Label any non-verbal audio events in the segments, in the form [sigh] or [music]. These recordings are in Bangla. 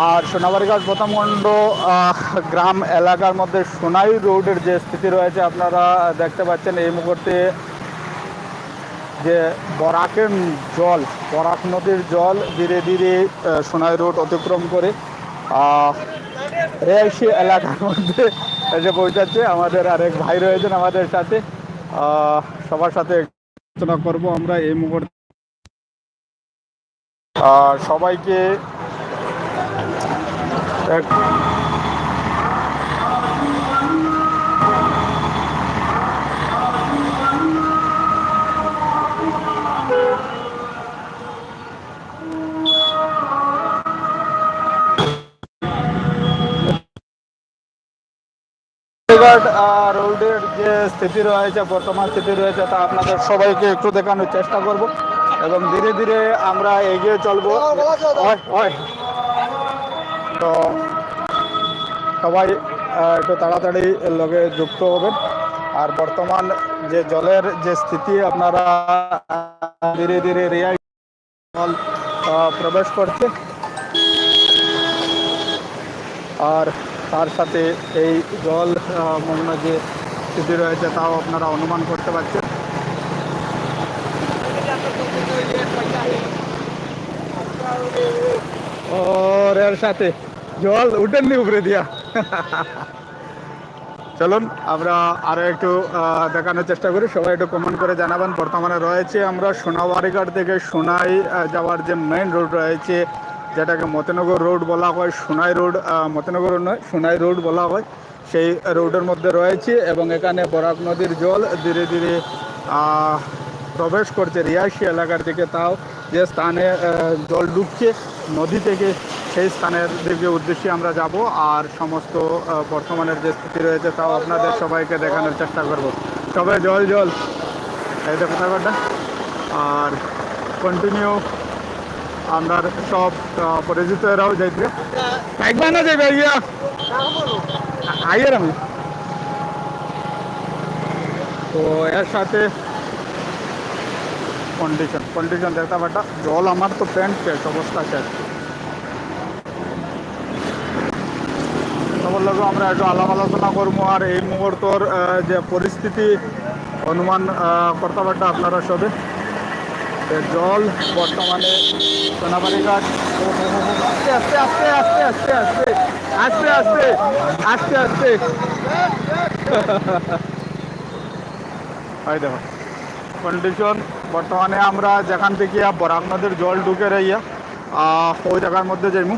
আর সোনাবাড়িঘাট প্রথমখণ্ড গ্রাম এলাকার মধ্যে সোনাই রোডের যে স্থিতি রয়েছে, আপনারা দেখতে পাচ্ছেন এই মুহূর্তে যে বরাকের জল, বরাক নদীর জল ধীরে ধীরে সোনাই রোড অতিক্রম করে রেয়াসি এলাকার মধ্যে এসে পৌঁছাচ্ছে। আমাদের আরেক ভাই রয়েছেন আমাদের সাথে। সবার সাথে আলোচনা করব আমরা এই মুহূর্তে। সবাইকে এক রোডের যে স্থিতি রয়েছে বর্তমান স্থিতি রয়েছে তা আপনাদের সবাইকে একটু দেখানোর চেষ্টা করব এবং ধীরে ধীরে আমরা এগিয়ে চলবো। ওই, ওই। তো সবাই একটু তাড়াতাড়ি লগে যুক্ত হবেন। আর বর্তমান যে জলের যে স্থিতি, আপনারা ধীরে ধীরে রিয়াই জল প্রবেশ করছে। আর তার সাথে এই জল মগ্ন যে স্থিতি রয়েছে, তাও আপনারা অনুমান করতে পারছেন। ও এর সাথে। জল, উঠেননি উপরে দিয়া। চলুন, আমরা আরও একটু দেখানোর চেষ্টা করি। সবাই একটু কমেন্ট করে জানাবেন। বর্তমানে রয়েছে আমরা সোনাবাড়িঘাট থেকে সোনাই যাওয়ার যে মেইন রোড রয়েছে, যেটাকে মতিনগর রোড বলা হয়, সোনাই রোড মতিনগর নয়, সোনাই রোড বলা হয়, সেই রোডের মধ্যে রয়েছে এবং এখানে বরাক নদীর জল ধীরে ধীরে প্রবেশ করছে রিয়াসি এলাকার দিকে। তাও যে স্থানে জল ঢুকছে নদী থেকে সেই স্থানের দিকে উদ্দেশ্যে আমরা যাব আর সমস্ত বর্তমানের যে স্থিতি রয়েছে তাও আপনাদের সবাইকে দেখানোর চেষ্টা করব। সবাই জল জল। এই দেখো ব্যাপারটা আর কন্টিনিউ আপনার সব পরিচিত এরাও যাইবে থাকবে না যাইবে ইয়া আইয়ের আমি। তো এর সাথে কন্ডিশন কন্ডিশন দেখতে পাটা জল আমার তো প্যান্ট শেষ, অবস্থা শেষ। সবার লগে আমরা একটু আলাপ আলোচনা করব, আর এই মুহূর্তর যে পরিস্থিতি অনুমান করতে পারটা আপনারা সবে। জল বর্তমানে সোনাবাড়ি ঘাট। আস্তে আস্তে আস্তে আস্তে আস্তে আস্তে আস্তে আস্তে আস্তে হয় দেখো। কন্ডিশন বর্তমানে আমরা যেখান থেকে বরাক নদীর জল ঢুকে রইয়া ওই জায়গার মধ্যে যাইমু।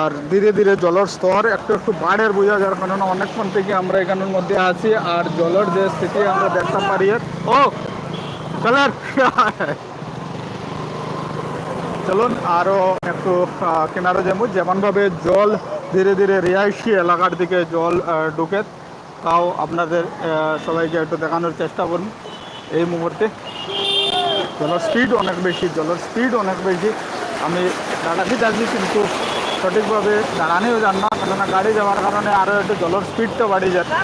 আর ধীরে ধীরে জলের স্তর একটু একটু বাড়ের বোঝা যার কারণে অনেকক্ষণ থেকে আমরা এখানের মধ্যে আছি আর জলের যে স্থিতি আমরা দেখতে পারি ও! চলেন। চলুন আরও একটু কিনারে যাব যেমনভাবে জল ধীরে ধীরে রিয়াইশি এলাকার দিকে জল ঢুকে, তাও আপনাদের সবাইকে একটু দেখানোর চেষ্টা করুন। এই মুহূর্তে জলের স্পিড অনেক বেশি, জলের স্পিড অনেক বেশি। আমি দাঁড়াতে যাচ্ছি কিন্তু সঠিকভাবে দাঁড়ানেও যান না, কেননা গাড়ি যাওয়ার কারণে আরও একটু জলের স্পিডটা বাড়িয়ে যায়! [laughs]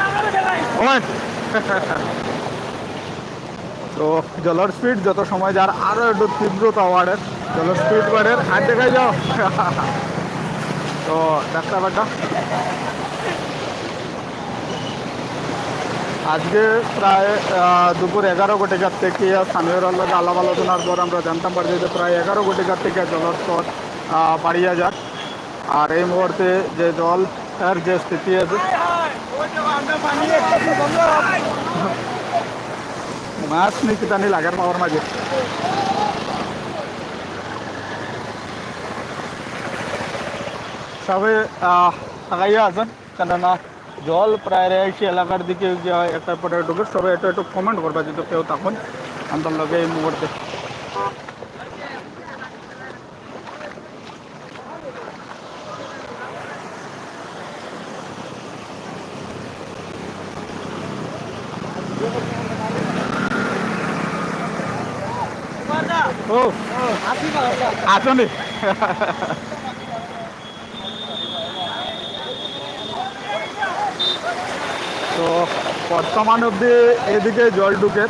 তো জলের স্পিড যত সময় যার আরও একটু তীব্রতা বাড়ে, জলের স্পিড বাড়ে। আর দেখাই যাও। [laughs] তো দেখতে পাটা আজকে প্রায় দুপুর এগারো কোটিকার থেকে স্থানীয়রা লোক আলাপ আলোচনার পর আমরা জানতাম পারি যে প্রায় এগারো কোটিকার থেকে জলের বাড়িয়ে যাক। আর এই মুহূর্তে যে জল এর যে স্থিতি আছে মাছ নি কিতানি লাগার পাওয়ার মাঝে। সবে আহ, তাকাইয়া আছেন কেননা জল প্রায় রেসি এলাকার দিকে গিয়ে একটা পরে ঢুকে সবাই একটু একটু কমেন্ট করবা যদি কেউ তখন। আমার লগে এই মুহূর্তে ও আসনি। তো বর্তমান অবধি এদিকে জল ঢুকে।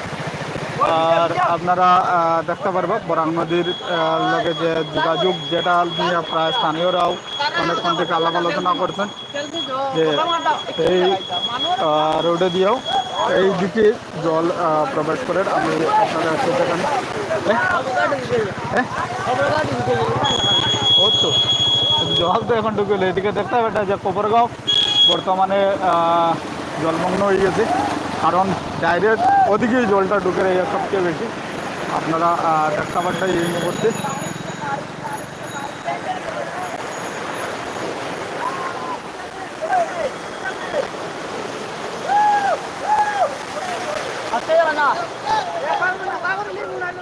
আর আপনারা দেখতে পারবেন বরাং নদীর লগে যে যোগাযোগ যেটা নিয়ে প্রায় স্থানীয়রাও অনেকক্ষণ থেকে আলাপ আলোচনা করছেন, যে এই রোডে দিয়েও এই দিকে জল প্রবেশ করে। আমি আপনারা একটু? ও তো, জল তো এখন ঢুকে এদিকে দেখতে হবে যে কোপরগাঁও বর্তমানে জলমগ্ন হয়ে গেছে। কারণ ডাইরেক্ট ওদিকেই জলটা ঢুকে রয়েছে সবচেয়ে বেশি। আপনারা ডাক্তার পাচ্ছেন এই মুহূর্তে।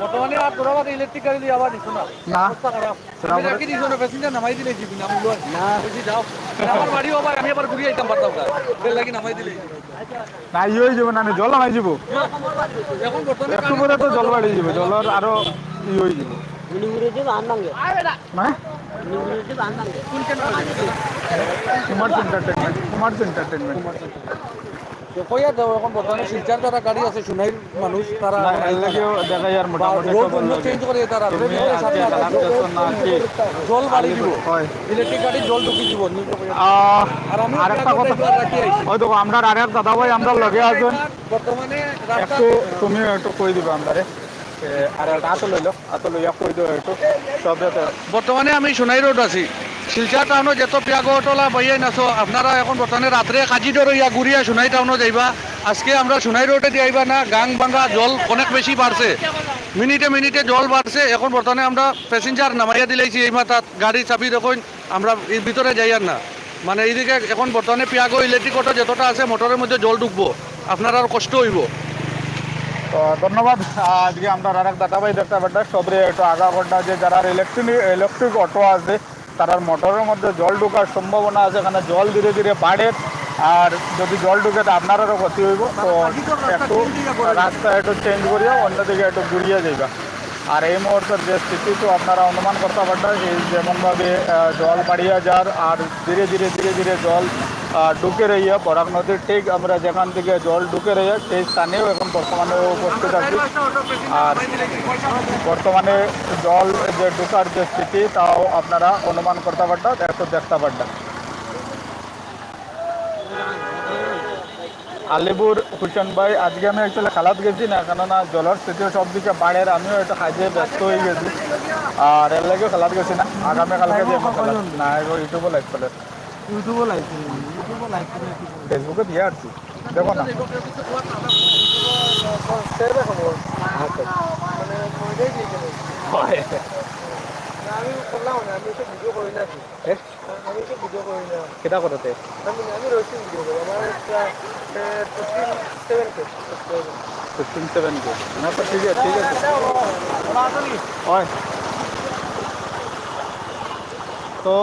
বর্তমানে আর তোরা বাদে ইলেকট্রিক গাড়ি দিয়ে আবার দিছো না। না খারাপ আমি রাখি দিছো না প্যাসেঞ্জার নামাই দিলে জিবি না মূল্য না। বুঝি যাও আমার বাড়িও আবার আমি আবার ঘুরিয়ে আইতাম পারতাম না বেল লাগি নামাই দিলে। না ইয়ে হয়ে যাবে না না, জল নামাই যাব এখন বর্তমানে একটু পরে তো জল বাড়ি যাবে জলের আরও ই হয়ে যাবে। মানে? কুমার এন্টারটেনমেন্ট কুমার এন্টারটেনমেন্ট কইয়া দাও এখন বর্তমানে শিলচার যারা গাড়ি আছে মানুষ তারা মোটামুটি রোড বন্ধ চেঞ্জ করে তারা জল বাড়ি দিব। ইলেকট্রিক গাড়ি জল ঢুকি দিব আর একটা কথা ওই দেখো আমরা আর এক দাদা ভাই আমরা লগে আছেন। বর্তমানে রাস্তা একটু তুমি একটু কই দিবে আমারে। এ, আর একটা হাতে লইলো হাতে লইয়া কই দিও একটু। সব বর্তমানে আমি সোনাই রোড আছি। শিলচর টাউনত যত পিয়াগটলা বাইয়াই নাচো। আপনারা এখন বর্তমানে রাত্রে কাজি ইয়া ঘুরিয়া সোনাই টাউনত যাইবা আজকে আমরা সোনাই রোডে দিয়ে আইবা না, গাং ভাঙ্গা জল অনেক বেশি বাড়ছে মিনিটে মিনিটে জল বাড়ছে এখন বর্তমানে আমরা প্যাসেঞ্জার নামাইয়া দিলাইছি এই মাথাত গাড়ি চাপি দেখুন, আমরা এর ভিতরে যাই আর না। মানে এইদিকে এখন বর্তমানে পিয়াগো ইলেকট্রিক অটো যতটা আছে মোটরের মধ্যে জল ঢুকবো আপনার আর কষ্ট হইব। ধন্যবাদ। আজকে আমরা আর এক দাদা ভাই দেখতে পাচ্ছি সবরে একটু আগা ঘণ্টা যে যারা ইলেকট্রিক ইলেকট্রিক অটো আছে তার মোটরের মধ্যে জল ঢোকার সম্ভাবনা আছে, এখানে জল ধীরে ধীরে বাড়ে। আর যদি জল ঢুকে তো আপনারও ক্ষতি হইব। তো একটু রাস্তা একটু চেঞ্জ করিয়া অন্যদিকে একটু ঘুরিয়ে যাইবা। আর এই মুহূর্তের যে স্থিতি, তো আপনারা অনুমান করতে পারবেন, এই যেমনভাবে জল বাড়িয়ে যার, আর ধীরে ধীরে ধীরে ধীরে জল ঢুকে রইয়া বরাক নদীর ঠিক আমরা যেখান থেকে জল ঢুকে রইয়া সেই স্থানেও এখন বর্তমানে উপস্থিত আছি আর বর্তমানে জল যে ঢুকার যে স্থিতি তাও আপনারা অনুমান করতে পারবেন একটু দেখতে পারবেন আলিপুর হুসেন ভাই আজকে আমি অ্যাকচুয়ালি খালাত গেছি না কেননা জলের স্থিতিও সব দিকে বাড়ের আমিও একটু কাজে ব্যস্ত হয়ে গেছি আর এর লাগেও খালাত গেছি না আগামীকালকে যে আমার খালাত না এবার ইউটিউবে লাইভ করে ইউটিউবও ইউটিউবও লাইক ফেসবুকে দিয়ে আসছি দেখো না হয়। আমি করলাম না আমি তো ভিডিও করি না আমি তো ভিডিও করি না কেটা করতে আমি আমি রয়েছি ভিডিও করি আমার সেভেন কে ফিফটিন সেভেন কে না তো ঠিক আছে ঠিক আছে হয় তো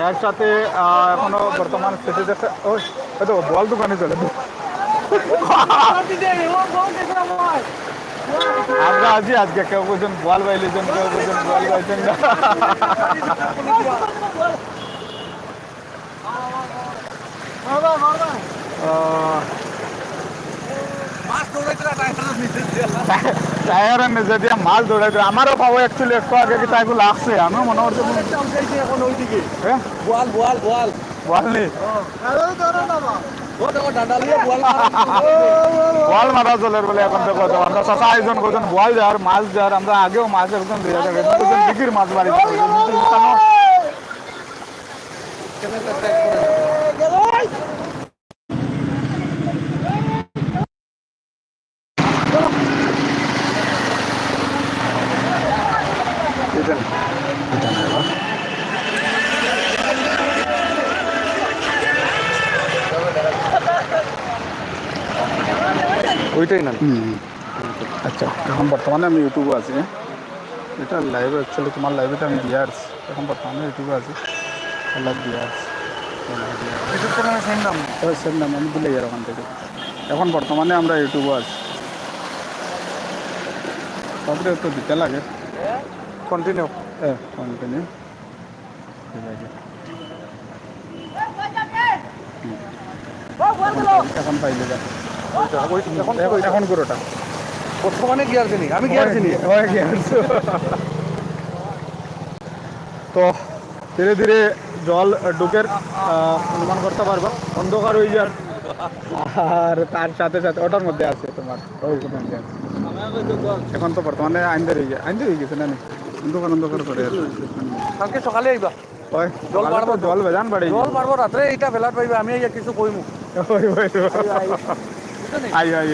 এর সাথে এখনও বর্তমান স্থিতিতে ও তো বল দোকানে চলে আমরা আছি আজকে কেউ বলছেন বল বাইলেছেন কেউ বলছেন বল বাইছেন না টায়ার নিজে দিয়ে মাছ দৌড়াইতে আমারও পাবো অ্যাকচুয়ালি একটু আগে কি তাইগুলো লাগছে। আমিও মনে করছি এখন ওইদিকে। হ্যাঁ? বোয়াল বোয়াল বোয়াল। বল [laughs] মারা জলের বলে এখন তো কথা আমরা চাষা আয়োজন করছেন বল যার মাছ আমরা আগেও মাছ একজন দিয়ে যাবে বিক্রির মাছ বাড়ি ওইটাই না। আচ্ছা এখন বর্তমানে আমি ইউটিউবে আছি। হ্যাঁ? এটা লাইভ অ্যাকচুয়ালি তোমার লাইভে আমি দিয়ে আসছি। এখন বর্তমানে ইউটিউবে আছি। লাইভ দিয়ে আসছি। সেম নাম ওই সেম নাম আমি ওখান থেকে। এখন বর্তমানে আমরা ইউটিউবে আছি। তারপরে একটু দিতে লাগে। কন্টিনিউ হ্যাঁ কন্টিনিউ ঠিক আছে এখন পাইলে যা এখন পুরোটা বর্তমানে গিয়ার চিনি আমি গিয়ার চিনি তো ধীরে ধীরে জল ঢুকের অনুমান করতে পারবা। অন্ধকার হয়ে যার আর তার সাথে সাথে ওটার মধ্যে আছে তোমার। এখন তো বর্তমানে আইনদের হয়ে গেছে আইনদের হয়ে গেছে না? অন্ধকার অন্ধকার করে। কালকে সকালে আইবা। জল বাড়বো। জল বেজান বাড়ি। জল পারব রাত্রে এইটা বেলার পাইবে আমি কিছু কইমু ওই ওই বুঝছেন আই আই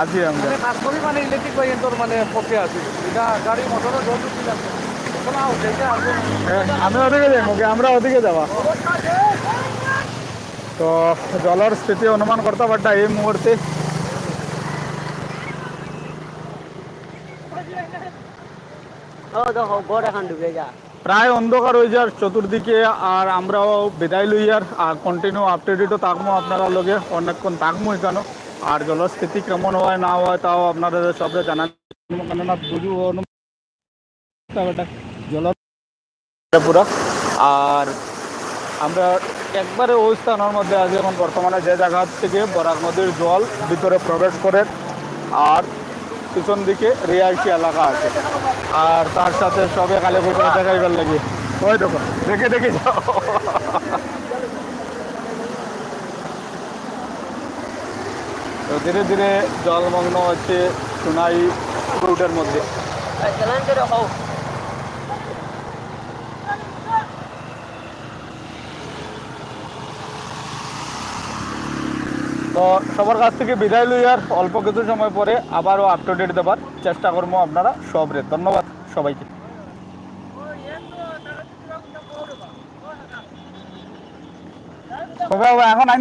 আছি আমরা মানে কাজ করি মানে ইলেকট্রিক বাইকের মানে পক্ষে আছি। এটা গাড়ি মোটরও জল আসব। হ্যাঁ, আমি ওদিকে যাই ওকে আমরা ওদিকে যাবা। তো জলের স্থিতি অনুমান করতে পারটা এই মুহূর্তে। প্রায় অন্ধকার হয়ে যার চতুর্দিকে আর আমরাও বিদায় লই আর আর কন্টিনিউ আপডেটও থাকব আপনারা লগে। অনেকক্ষণ থাকব এখানে আর জলস্থিতি কেমন হয়, না হয় তাও আপনাদের সবটা জানান। কেননা বুঝু জল পুরো। আর আমরা একবারে ওই স্থানের মধ্যে আছি, এখন বর্তমানে যে জায়গা থেকে বরাক নদীর জল ভিতরে প্রবেশ করে, আর পিছন দিকে রিয়াইশি এলাকা আছে। আর তার সাথে সবে কালে পুকুরে দেখাইবার লাগে ওই দেখো, দেখে দেখে যাও। তো ধীরে ধীরে জলমগ্ন হচ্ছে সোনাই রুটের মধ্যে। তো সবার কাছ থেকে বিদায় লই আর অল্প কিছু সময় পরে আবারও আপ টু ডেট দেবার চেষ্টা করব আপনারা সবরে। ধন্যবাদ সবাইকে। এখন